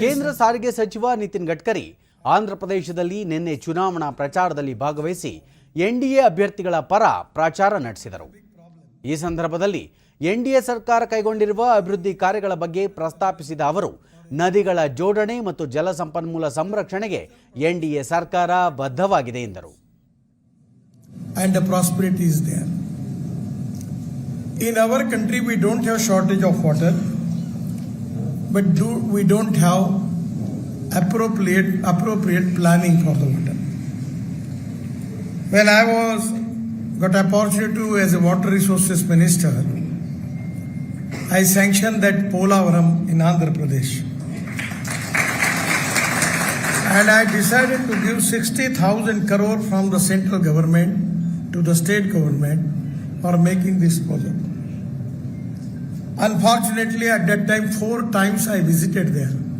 ಕೇಂದ್ರ ಸಾರಿಗೆ ಸಚಿವ ನಿತಿನ್ ಗಡ್ಕರಿ ಆಂಧ್ರಪ್ರದೇಶದಲ್ಲಿ ನಿನ್ನೆ ಚುನಾವಣಾ ಪ್ರಚಾರದಲ್ಲಿ ಭಾಗವಹಿಸಿ ಎನ್ಡಿಎ ಅಭ್ಯರ್ಥಿಗಳ ಪರ ಪ್ರಚಾರ ನಡೆಸಿದರು. ಈ ಸಂದರ್ಭದಲ್ಲಿ ಎನ್ಡಿಎ ಸರ್ಕಾರ ಕೈಗೊಂಡಿರುವ ಅಭಿವೃದ್ಧಿ ಕಾರ್ಯಗಳ ಬಗ್ಗೆ ಪ್ರಸ್ತಾಪಿಸಿದ ಅವರು ನದಿಗಳ ಜೋಡಣೆ ಮತ್ತು ಜಲಸಂಪನ್ಮೂಲ ಸಂರಕ್ಷಣೆಗೆ ಎನ್ಡಿಎ ಸರ್ಕಾರ ಬದ್ಧವಾಗಿದೆ ಎಂದರು. In our country we there. In our country, we don't have shortage of water, but do, we don't have appropriate appropriate planning for the water. When I was got opportunity to as a water resources minister, I sanctioned that Polavaram in Andhra Pradesh. And I decided to give 60,000 crore from the central government to the state government for making this project. Unfortunately, at that time, four times I visited there.